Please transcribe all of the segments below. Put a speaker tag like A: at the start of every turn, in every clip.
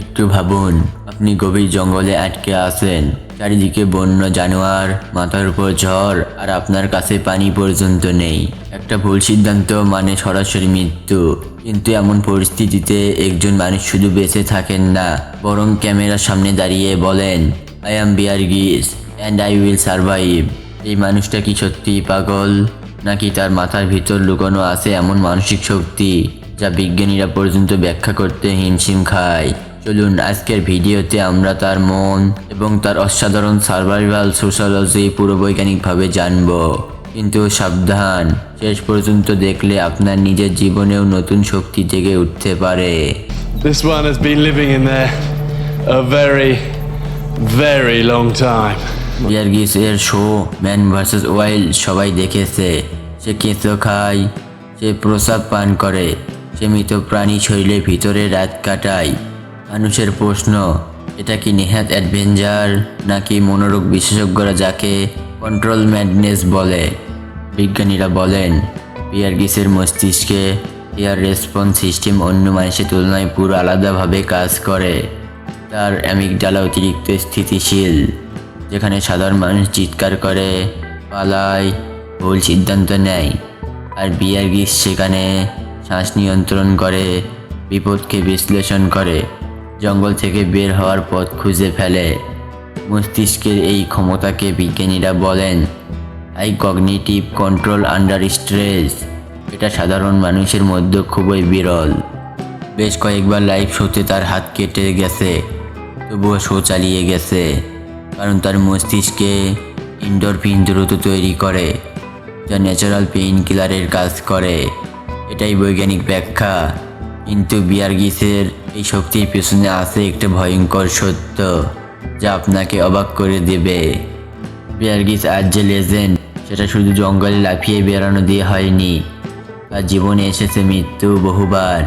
A: একটু ভাবুন, আপনি গভীর জঙ্গলে আটকে আছেন। চারিদিকে বন্য জানোয়ার, মাথার উপর ঝড়, আর আপনার কাছে পানি পর্যন্ত নেই। একটা ভুল সিদ্ধান্ত মানে সরাসরি মৃত্যু। কিন্তু এমন পরিস্থিতিতে একজন মানুষ শুধু বেঁচে থাকেন না, বরং ক্যামেরার সামনে দাঁড়িয়ে বলেন I am Bear Grylls and I will survive এই মানুষটা কি সত্যিই পাগল? নাকি তার মাথার ভিতর লুকানো আছে এমন মানসিক শক্তি, যা বিজ্ঞানীরা পর্যন্ত ব্যাখ্যা করতে হিমশিম খায়? চলুন আজকের ভিডিওতে আমরা তার মন এবং তার অসাধারণ সার্ভাইভাল সোশ্যালজি পুরো বৈজ্ঞানিকভাবে জানব। কিন্তু সাবধান শেষ পর্যন্ত দেখলে আপনার নিজের জীবনেও নতুন শক্তি জেগে উঠতে পারে।
B: This one has been living in there a very, very long time.
A: Bear Grylls এর শো ম্যান ভার্সেস ওয়াইল্ড সবাই দেখেছে। সে কেঁচো খায় সে প্রসাব পান করে সে মৃত প্রাণী শরীরের ভিতরে রাত কাটায়। মানুষের প্রশ্ন, এটা কি নেহাত অ্যাডভেঞ্চার নাকি মনোরোগ বিশেষজ্ঞরা যাকে কন্ট্রোল ম্যাডনেস বলে? বিজ্ঞানীরা বলেন বিয়ার গিসের মস্তিষ্কে এয়ার রেসপন্স সিস্টেম অন্য মানুষের তুলনায় পুরো আলাদাভাবে কাজ করে। তার অ্যামিকডালা অতিরিক্ত স্থিতিশীল, যেখানে সাধারণ মানুষ চিৎকার করে, পালায়, ভুল সিদ্ধান্ত নেয়। আর বিয়ার গিস সেখানে শ্বাস নিয়ন্ত্রণ করে, বিপদকে বিশ্লেষণ করে। জঙ্গল থেকে বের হওয়ার পথ খুঁজে ফেলে। মস্তিষ্কের এই ক্ষমতাকে বিজ্ঞানীরা বলেন high cognitive control under stress এটা সাধারণ মানুষের মধ্যে খুবই বিরল। বেশ কয়েকবার লাইভ শোতে তার হাত কেটে গেছে, তবুও শো চালিয়ে গেছে, কারণ তার মস্তিষ্কে ইন্ডোরফিন দ্রুত তৈরি করে, যা ন্যাচারাল পেইন কিলারের কাজ করে। এটাই বৈজ্ঞানিক ব্যাখ্যা। কিন্তু বিয়ারগিসের এই শক্তির পেছনে আছে একটা ভয়ঙ্কর সত্য, যা আপনাকে অবাক করে দেবে। বিয়ারগিস আজ যে লেজেন্ড, সেটা শুধু জঙ্গলে লাফিয়ে বেড়ানো দিয়ে হয়নি। তার জীবনে এসেছে মৃত্যু বহুবার।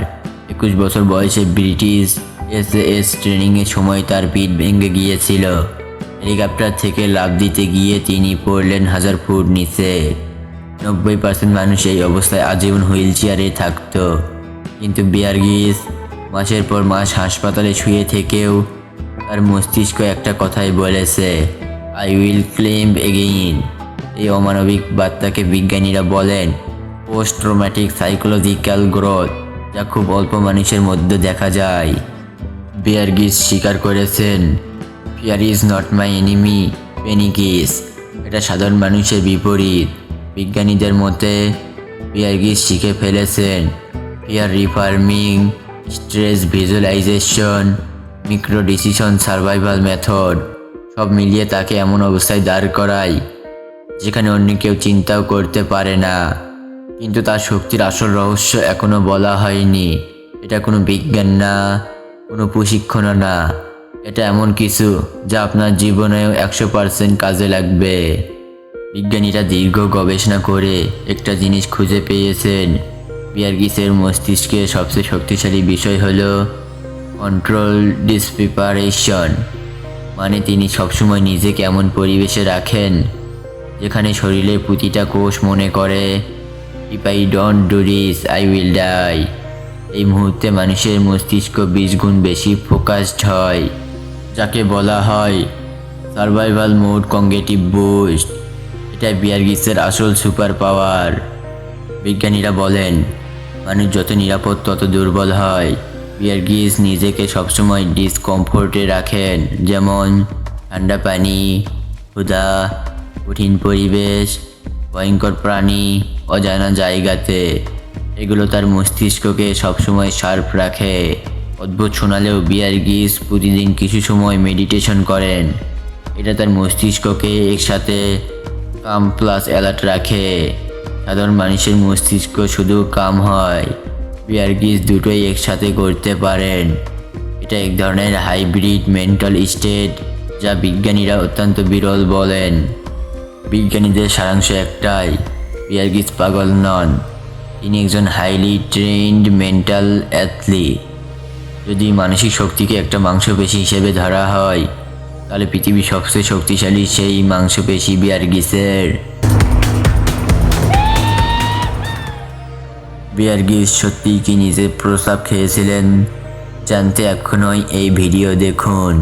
A: একুশ বছর বয়সে ব্রিটিশ এস এস ট্রেনিংয়ের সময় তার পিঠ ভেঙে গিয়েছিল। হেলিকপ্টার থেকে লাফ দিতে গিয়ে তিনি পড়লেন হাজার ফুট নিচে। নব্বই পার্সেন্ট মানুষ এই অবস্থায় আজীবন হুইল চেয়ারে থাকতো। কিন্তু বিয়ারগিস মাসের পর মাস হাসপাতালে শুয়ে থেকেও তার মস্তিষ্ক একটা কথাই বলেছে আই উইল ক্লেম এগেইন এই অমানবিক বার্তাকে বিজ্ঞানীরা বলেন পোস্ট ট্রোম্যাটিক সাইকোলজিক্যাল গ্রোথ যা খুব অল্প মানুষের মধ্যে দেখা যায়। বিয়ারগিস স্বীকার করেছেন fear is not my enemy পেনিকিস এটা সাধারণ মানুষের বিপরীত। বিজ্ঞানীদের মতে বিয়ারগিস শিখে ফেলেছেন fear reframing stress visualisation micro decision survival method সব মিলিয়ে তাকে এমন অবস্থায় দাঁড় করায়, যেখানে অন্য কেউ চিন্তাও করতে পারে না। কিন্তু তার শক্তির আসল রহস্য এখনও বলা হয়নি। এটা কোনো বিজ্ঞান না, কোনো প্রশিক্ষণও না। এটা এমন কিছু যা আপনার জীবনেও একশো পার্সেন্ট কাজে লাগবে। বিজ্ঞানীরা দীর্ঘ গবেষণা করে একটা জিনিস খুঁজে পেয়েছেন। বিয়ারগিসের মস্তিষ্কের সবচেয়ে শক্তিশালী বিষয় হলো কন্ট্রোল ডিসপ্রিপারেশন মানে তিনি সবসময় নিজেকে এমন পরিবেশে রাখেন যেখানে শরীরের প্রতিটা কোষ মনে করে if I don't do this I will die এই মুহূর্তে মানুষের মস্তিষ্ক বিশ গুণ বেশি ফোকাসড হয়, যাকে বলা হয় সার্ভাইভাল মোড কংগেটিভ বুস্ট এটা বিয়ারগিসের আসল সুপার পাওয়ার বিজ্ঞানীরা বলেন মানুষ যত নিরাপদ, তত দুর্বল হয়। বিয়ারগিস নিজেকে সবসময় ডিসকমফোর্টে রাখেন, যেমন ঠান্ডা পানি, ক্ষুধা, কঠিন পরিবেশ, ভয়ঙ্কর প্রাণী, অজানা জায়গাতে। এগুলো তার মস্তিষ্ককে সবসময় শার্প রাখে। অদ্ভুত শোনালেও বিয়ারগিস প্রতিদিন কিছু সময় মেডিটেশন করেন। এটা তার মস্তিষ্ককে একসাথে কাম প্লাস অ্যালার্ট রাখে। সাধারণ মানুষের মস্তিষ্ক শুধু কাম হয়। বিয়ারগিস দুটোই একসাথে করতে পারেন। এটা এক ধরনের হাইব্রিড মেন্টাল স্টেট, যা বিজ্ঞানীরা অত্যন্ত বিরল বলেন। বিজ্ঞানীদের সারাংশ একটাই, বিয়ারগিস পাগল নন। তিনি একজন হাইলি ট্রেন্ড মেন্টাল অ্যাথলিট যদি মানসিক শক্তিকে একটা মাংসপেশি হিসেবে ধরা হয়, তাহলে পৃথিবীর সবচেয়ে শক্তিশালী সেই মাংসপেশি বিয়ারগিস সত্যিই কি নিজের প্রস্তাব খেয়েছিলেন? জানতে এখনই এই ভিডিও দেখুন।